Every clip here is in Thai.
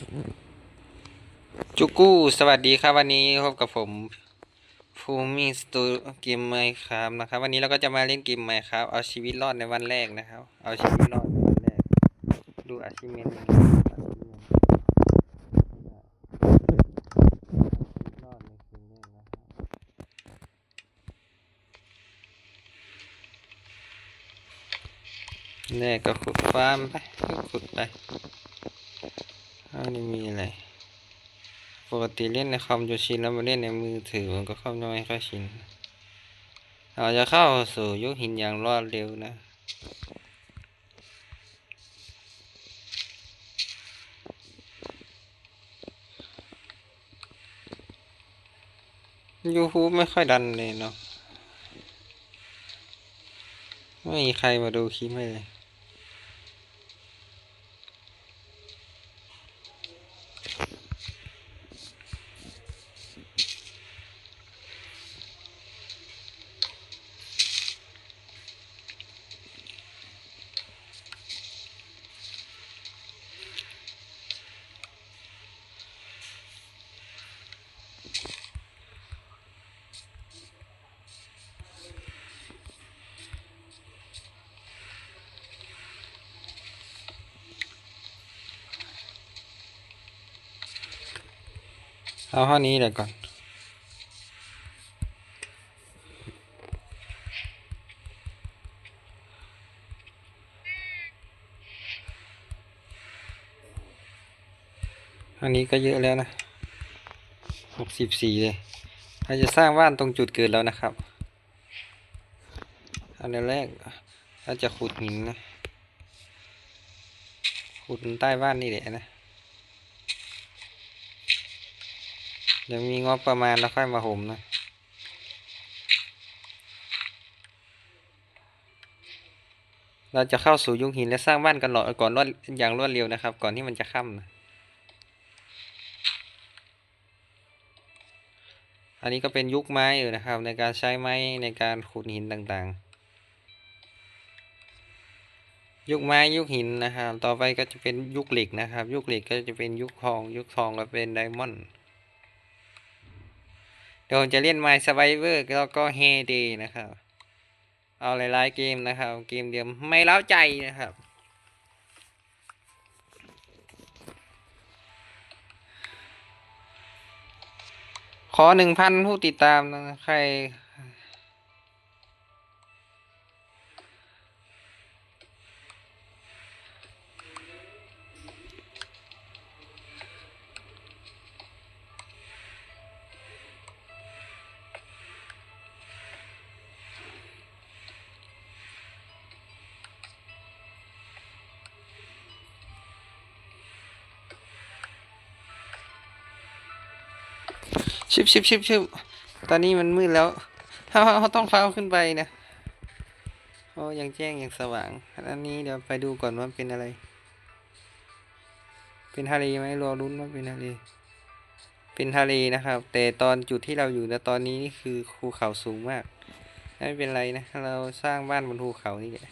จุกู้สวัสดีครับวันนี้พบกับผมภูมิสตูเกมไมครับนะครับ วันนี้เราก็จะมาเล่นเกมไมครับ เอาชีวิตรอดในวันแรกนะครับ เอาชีวิตรอดในวันแรก ดูอาชีพเมนยังไงรอดในคืนแรกนะครับแรกก็ขุดฟาร์มไปขุดไป อันนี้มีอะไร ปกติเล่นในคอมจะชินแล้วมาเล่นในมือถือมันก็เข้าไม่ค่อยชิน เราจะเข้าสู่ยุคหินอย่างรวดเร็วนะยูทูบไม่ค่อยดันเลยเนาะไม่มีใครมาดูคลิปให้เลย เอาเท่านี้เลยก่อนอันนี้ก็เยอะแล้วนะหกสิบสี่เลยเราจะสร้างบ้านตรงจุดเกิดแล้วนะครับอันแรกเราจะขุดหินนะ ขุดใต้บ้านนี่แหละนะ ดี๋ยวมีงบประมาณแล้วค่อยมาห่มนะ เราจะเข้าสู่ยุคหินและสร้างบ้านกันหรอก่อนรวดอย่างรวดเร็วนะครับ ก่อนที่มันจะค่ำนะอันนี้ก็เป็นยุคไม้อยู่นะครับ ในการใช้ไม้ในการขุดหินต่างๆ ยุคไม้ยุคหินนะครับ ต่อไปก็จะเป็นยุคเหล็กนะครับ ยุคเหล็กก็จะเป็นยุคทอง ยุคทองก็เป็นไดมอนด์ เดี๋ยวผมจะเล่น My Survivor แล้วก็ h e y Day นะครับ เอาหลายๆเกมนะครับ เกมเดียวไม่เล้าใจนะครับขอหนึ่งพันผู้ติดตามนะใคร ชิบชิบชิบชิบตอนนี้มันมืดแล้วเขาเขาต้องเฝ้าขึ้นไปนะโอ้ยังแจ้งยังสว่าง อันนี้เดี๋ยวไปดูก่อนว่าเป็นอะไร เป็นทะเลไหมรอรุ้นว่าเป็นทะเล เป็นทะเลนะครับ แต่ตอนจุดที่เราอยู่นะตอนนี้นี่คือภูเขาสูงมาก ไม่เป็นไรนะ เราสร้างบ้านบนภูเขานี่แหละ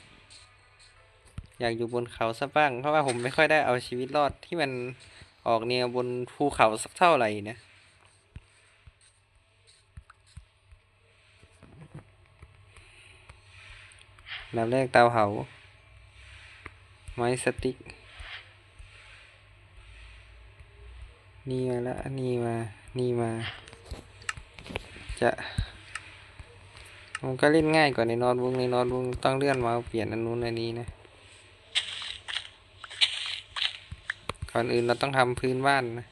อยากอยู่บนเขาสักบ้าง เพราะว่าผมไม่ค่อยได้เอาชีวิตรอดที่มันออกแนวบนภูเขาสักเท่าไหร่นะ ลำแรกเตาเผา ไม้สติ๊ก นี่มาแล้วนี่มา นี่มา จะ มันก็เล่นง่ายกว่าในนอตบุ๊กในนอตบุ๊กต้องเลื่อนมาเปลี่ยนอันนู้นอันนี้นะ ก่อนอื่นเราต้องทำพื้นบ้านนะ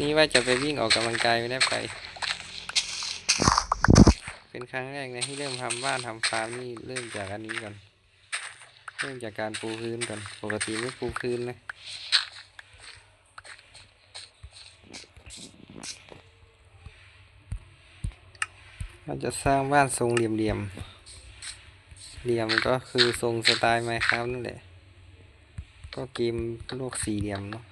นี่ ว่าจะไปวิ่งออกกำลังกายไม่ได้ไป เป็นครั้งแรกนะที่เริ่มทำบ้านทำฟาร์มนี่เริ่มจากอันนี้ก่อน เริ่มจากการปูพื้นก่อน ปกติไม่ปูพื้นนะเราจะสร้างบ้านทรงเหลี่ยมๆ เหลี่ยมก็คือทรงสไตล์ไมค์ครับนั่นแหละ ก็เกมโลกสี่เหลี่ยมเนาะ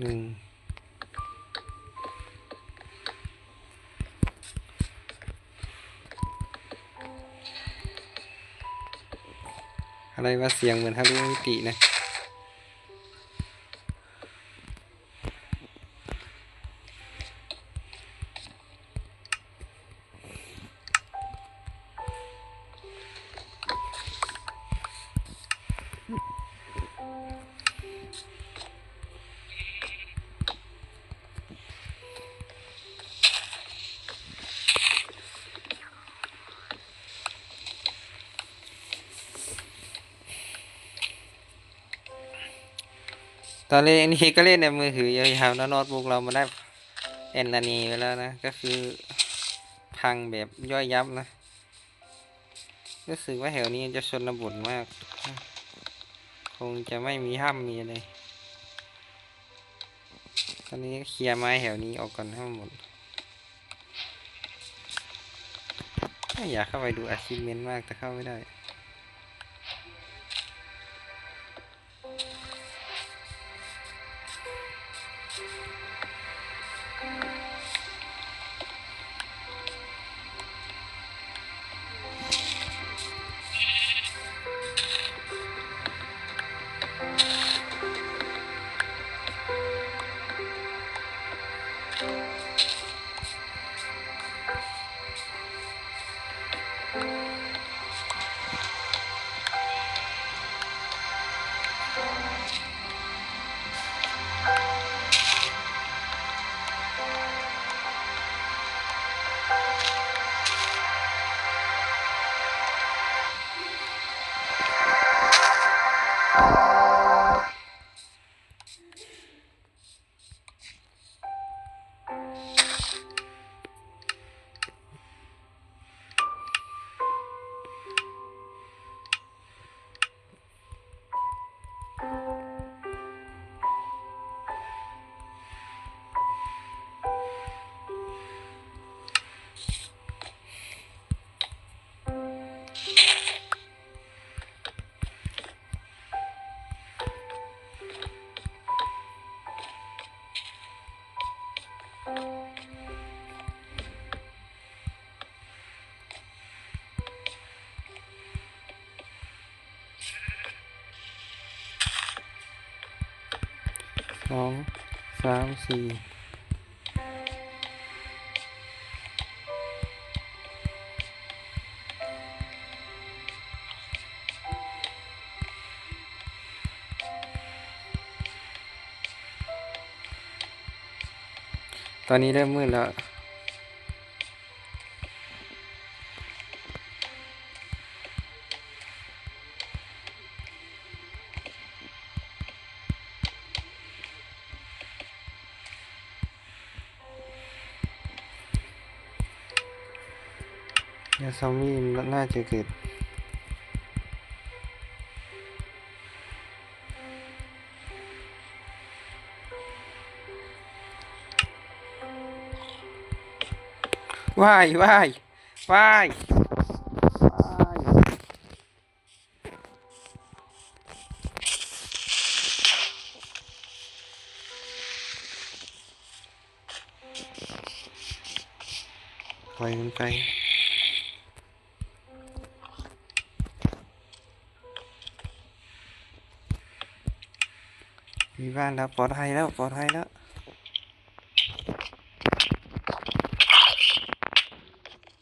หนึ่งอะไรว่าเสียงเหมือนทะลุมิตินะ ตอนเล่นนี้ก็เล่นในมือถือยาวๆแล้วโน้ตบุ๊กเรามาได้แอนนานีไปแล้วนะ ก็คือพังแบบย่อยยับนะรู้สึกว่าแถวนี้จะชนบทมาก คงจะไม่มีห้ามมีอะไรตอนนี้เคลียร์ไม้แถวนี้ออกก่อนให้หมดอยากเข้าไปดูอาชีพเมนมากแต่เข้าไม่ได้ ส องสามสี่ตอนนี้เริ่มมืดแล้ว ยาซอมบี้มันน่าจะเบ้านแล้วปลอดภัยแล้วปลอดภัยแล้ว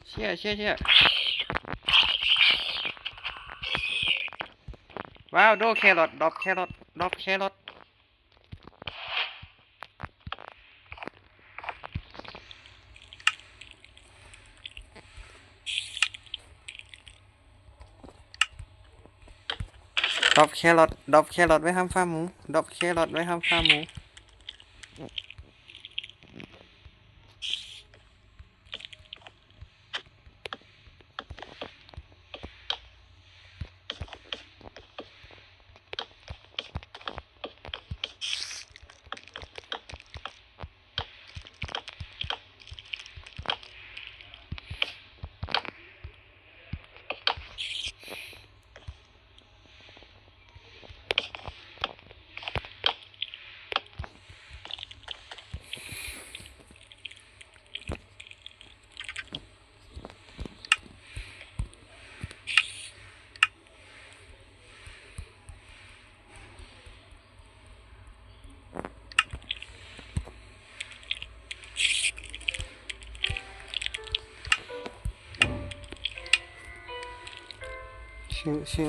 เชี่ยเชี่ยเชี่ยว้าว โดแครอทดรอปแครอทดรอปแครอท ดอบแครอทดอบแครอทไว้ทำฟาร์มหมูดอบแครอทไว้ทำฟาร์มหมู ชื่อ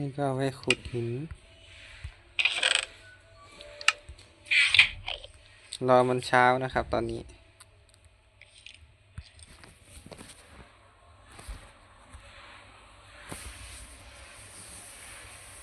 นี่ก็เอาไว้ขุดหิน รอมันเช้านะครับตอนนี้